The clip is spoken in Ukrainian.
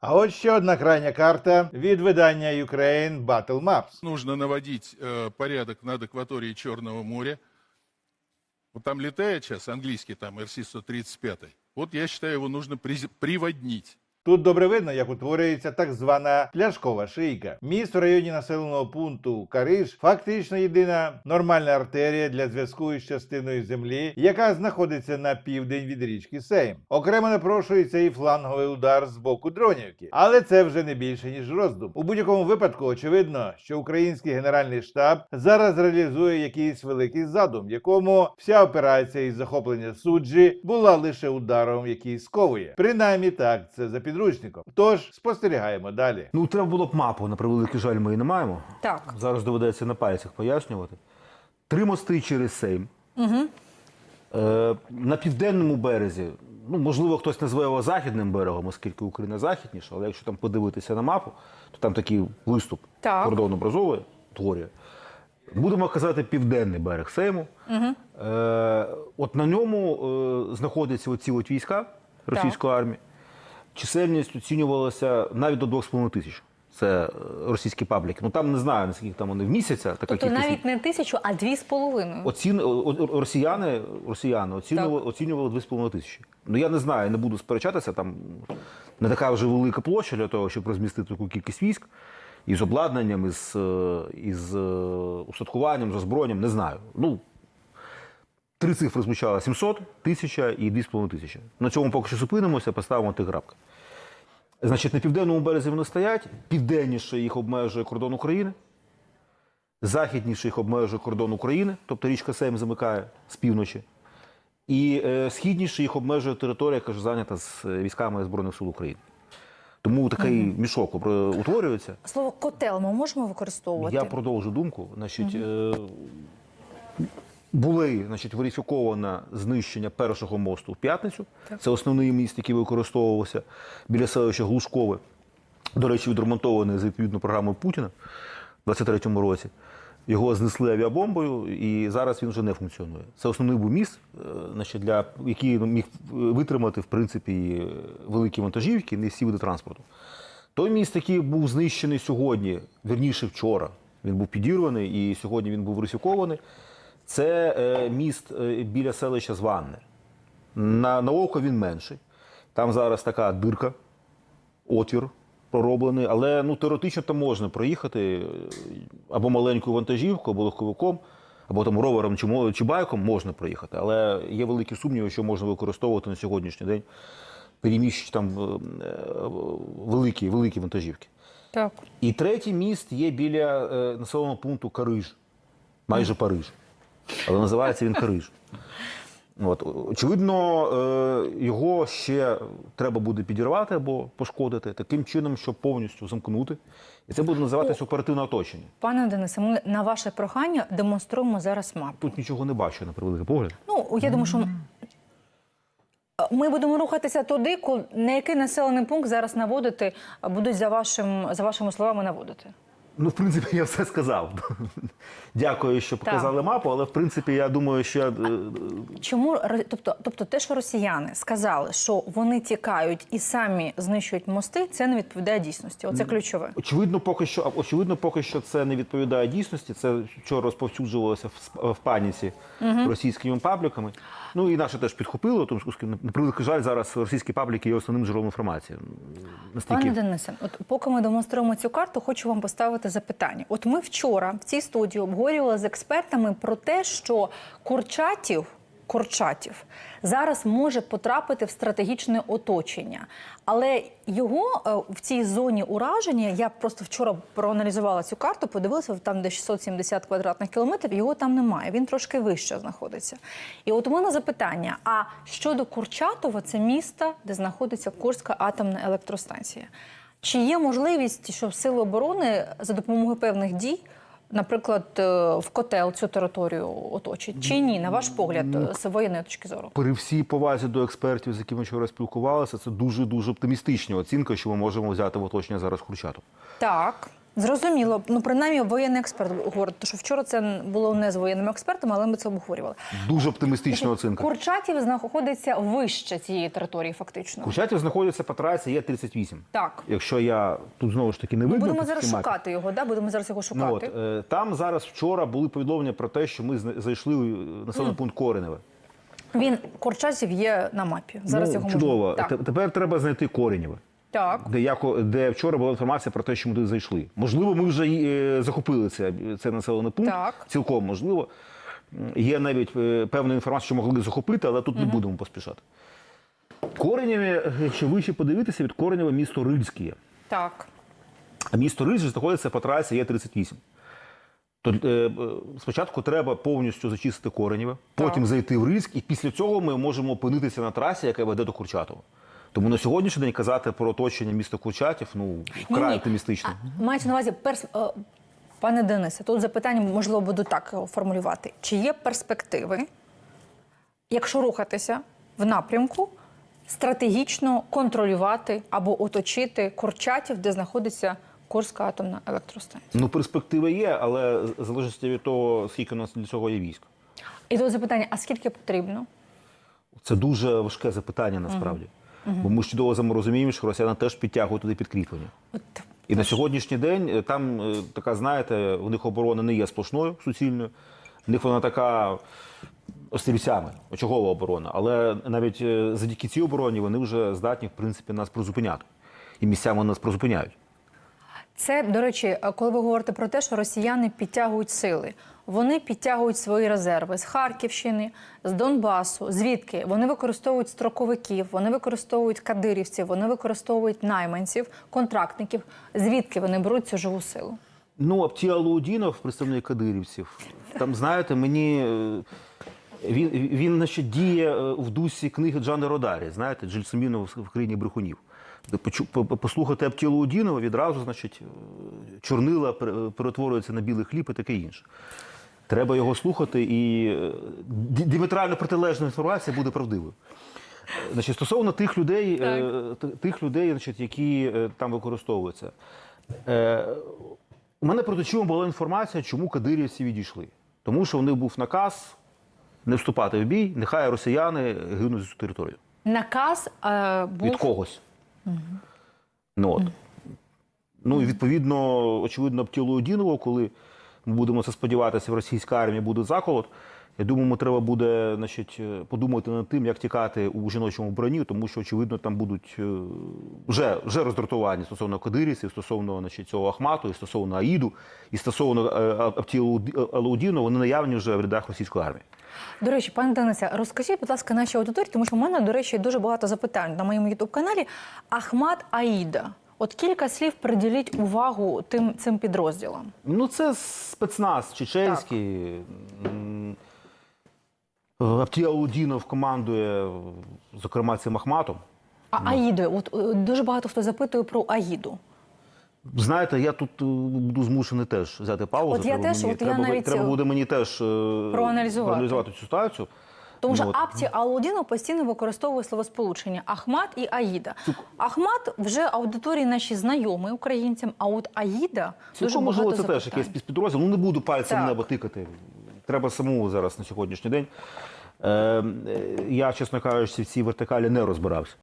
А от ще одна крайня карта від видання Ukraine Battle Maps. Нужно наводить э, порядок над акваторией Черного моря. Вот там летает сейчас английский там RC-135. Вот я считаю, его нужно приводнить. Тут добре видно, як утворюється так звана пляшкова шийка. Міст в районі населеного пункту Кариш фактично єдина нормальна артерія для зв'язку із частиною землі, яка знаходиться на південь від річки Сейм. Окремо напрошується і фланговий удар з боку дронівки, але це вже не більше ніж роздум. У будь-якому випадку очевидно, що український генеральний штаб зараз реалізує якийсь великий задум, якому вся операція із захоплення суджі була лише ударом, який сковує. Принаймні так це за підручником. Тож спостерігаємо далі. Ну, треба було б мапу, на превеликий жаль, ми її не маємо. Так. Зараз доведеться на пальцях пояснювати. Три мости через Сейм. Угу. Е, на південному березі, ну, можливо, хтось назве його західним берегом, оскільки Україна західніша, але якщо там подивитися на мапу, то там такий виступ Так. кордон образовує, творює. Будемо казати південний берег Сейму. Угу. Е, от на ньому е, знаходяться оці от війська російської армії. Чисельність оцінювалася навіть до 2,5 тисяч. Це е, російські пабліки. Ну там не знаю, наскільки там вони в місяця. Така Тобто кількість. навіть не тисячу, а дві з половиною. Оцін... Росіяни, росіяни оцінювали, оцінювали 2,5 тисячі. Ну я не знаю, не буду сперечатися. Там не така вже велика площа для того, щоб розмістити таку кількість військ із обладнанням, із, е, із е, устаткуванням, з озброєнням, не знаю. Ну, три цифри звучало 700, 1000 і 2,5 тисячі. На цьому поки що зупинимося, поставимо ти крапки. Значить, на південному березі вони стоять, південніше їх обмежує кордон України. Західніше їх обмежує кордон України, тобто річка Сейм замикає з півночі. І е, східніше їх обмежує територія, яка ж зайнята з е, військами Збройних сил України. Тому такий мішок утворюється. Слово котел ми можемо використовувати? Я продовжу думку. Значить, е, були значить, верифіковано знищення першого мосту в п'ятницю. Це основний міст, який використовувався біля селища Глушкове. До речі, відремонтований за відповідну програмою Путіна у 23-му році. Його знесли авіабомбою, і зараз він вже не функціонує. Це основний був міст, е, значить, для, який міг витримати в принципі великі вантажівки, не всі види транспорту. Той міст, який був знищений сьогодні, вірніше вчора, він був підірваний і сьогодні він був верифікований. Це е, міст е, біля селища Званне. На, на око він менший. Там зараз така дирка, отвір пророблений, але ну, теоретично там можна проїхати е, або маленькою вантажівкою, або легковиком, або там ровером чи, чи байком можна проїхати. Але є великі сумніви, що можна використовувати на сьогоднішній день переміщуючи там великі, великі вантажівки. Так. І третій міст є біля е, населеного пункту Кариж, майже Париж. Але називається він Кариж. От, очевидно, е, його ще треба буде підірвати або пошкодити таким чином, щоб повністю замкнути. І це буде називатися оперативне оточення. Пане Денисе, ми на ваше прохання демонструємо зараз мапу. Тут нічого не бачу на превеликий погляд. Ну, я думаю, що ми будемо рухатися туди, на який населений пункт зараз наводити, будуть за, вашим, за вашими словами наводити. Ну, в принципі, я все сказав. Дякую, що показали мапу, але в принципі, я думаю, що е, Чому ро- тобто, тобто те, що росіяни сказали, що вони тікають і самі знищують мости, це не відповідає дійсності. Оце ключове. Очевидно, поки що очевидно, поки що це не відповідає дійсності. Це вчора розповсюджувалося в, сп- в паніці російськими пабліками. Ну і наше теж підхопило, тому що на превеликий жаль, зараз російські пабліки є основним джерелом інформації. Настільки Пане Денисе, от поки ми демонструємо цю карту, хочу вам поставити запитання. От ми вчора в цій студії обговорювали з експертами про те, що Курчатів. Курчатів зараз може потрапити в стратегічне оточення, але його е, в цій зоні ураження я просто вчора проаналізувала цю карту, подивилася там, де 670 квадратних кілометрів. Його там немає. Він трошки вище знаходиться. І от у мене запитання: а щодо Курчатова, це місто, де знаходиться Курська атомна електростанція. Чи є можливість, що сили оборони за допомогою певних дій, наприклад, е, в котел цю територію оточить? Чи ні, на ваш погляд, е, з воєнної точки зору? при всій повазі до експертів, з якими вчора спілкувалися, це дуже дуже оптимістична оцінка, що ми можемо взяти в оточення зараз Курчатов. Так. Зрозуміло. Ну, принаймні, воєнний експерт говорить, тому що вчора це було не з воєнними експертами, але ми це обговорювали. Дуже оптимістична оцінка. Курчатів знаходиться вище цієї території, фактично. Курчатів знаходиться по трасі Є-38. Так. Якщо я тут знову ж таки не Ми будемо зараз мапі. шукати його, да? будемо зараз його Ну, от, шукати. е, там зараз вчора були повідомлення про те, що ми зайшли у населений пункт Кореневе. Він Курчатів є на мапі. Зараз ну, його чудово. можна. Так. Тепер треба знайти Коренєве. Так. Де, яко, де вчора була інформація про те, що ми туди зайшли. Можливо, ми вже е, захопили це, це населений пункт. Так. Цілком можливо. Є навіть е, певна інформація, що могли захопити, але тут не будемо поспішати. Коренєві, е, якщо вище подивитися, від Коренєва місто Рильське. Так. А місто Рильське знаходиться по трасі Є-38. То, е, е, спочатку треба повністю зачистити Коренєве, потім зайти в Рильськ, і після цього ми можемо опинитися на трасі, яка веде до Курчатова. Тому на сьогоднішній день казати про оточення міста Курчатів ну, вкрай оптимістично. Мається на увазі перс... е, Пане Денисе, тут запитання можливо буду так його формулювати. Чи є перспективи, якщо рухатися в напрямку, стратегічно контролювати або оточити Курчатів, де знаходиться Курська атомна електростанція? Ну, перспективи є, але в залежності від того, скільки у нас для цього є військ. І тут запитання: а скільки потрібно? Це дуже важке запитання насправді. Бо ми ж чудово розуміємо, що росіяни теж підтягують туди підкріплення. От І на сьогоднішній день е, там е, така, знаєте, у них оборона не є сплошною, суцільною. У них вона така острівцями, очагова оборона. Але навіть е, завдяки цій обороні вони вже здатні, в принципі, нас призупиняти. І місцями нас призупиняють. Це, до речі, коли ви говорите про те, що росіяни підтягують сили, вони підтягують свої резерви з Харківщини, з Донбасу. Звідки вони використовують строковиків, вони використовують кадирівців, вони використовують найманців, контрактників. Звідки вони беруть цю живу силу? Ну, Аптія Лаудінов, представник кадирівців, там, знаєте, мені. е, Він, він значить, діє е, в дусі книги Джани Родарі, знаєте, Джельсомінов в країні брехунів. Послухати Аптілу Удінова, відразу, значить, е, чорнила пере- перетворюється на білий хліб і таке інше. Треба його слухати, і е, діаметрально протилежна інформація буде правдивою. Значить, стосовно тих людей, е, т- тих людей, значить, які е, там використовуються. У мене перед очима була інформація, чому кадирівці відійшли. Тому що у них був наказ не вступати в бій, нехай росіяни гинуть за цю територію. Наказ е, був Від когось. Ну, от. ну і відповідно, очевидно, Птілоудіново, коли ми будемо це сподіватися, в російській армії буде заколот. Я думаю, треба буде значить, е, подумати над тим, як тікати у жіночому броні, тому що, очевидно, там будуть е, вже, вже роздратування стосовно кадирівців, стосовно значить, цього Ахмату, і стосовно Аїду, і стосовно Аптілу Алаудіну, вони наявні вже в рядах російської армії. До речі, пане Денисе, розкажіть, будь ласка, нашій аудиторії, тому що в мене, до речі, дуже багато запитань на моєму ютуб каналі. Ахмат Аїда. От кілька слів приділіть увагу тим цим підрозділам. Ну, це спецназ чеченський. Аудінов командує, зокрема, цим Ахматом. А Аїдою, от е, дуже багато хто запитує про Аїду. Знаєте, я тут е, буду змушений теж взяти паузу. От я треба теж, мені, от я навіть, треба е, буде мені теж проаналізувати. проаналізувати цю ситуацію. Тому що Ну. Апті Алудінов постійно використовує словосполучення Ахмат і Аїда. Ахмат вже аудиторії наші знайомі українцям, а от Аїда дуже можливо, це теж якесь якийсь спецпідрозділ. Ну не буду пальцем небо тикати. Треба самому зараз на сьогоднішній день. Е, е, я, чесно кажучи, в цій вертикалі не розбирався.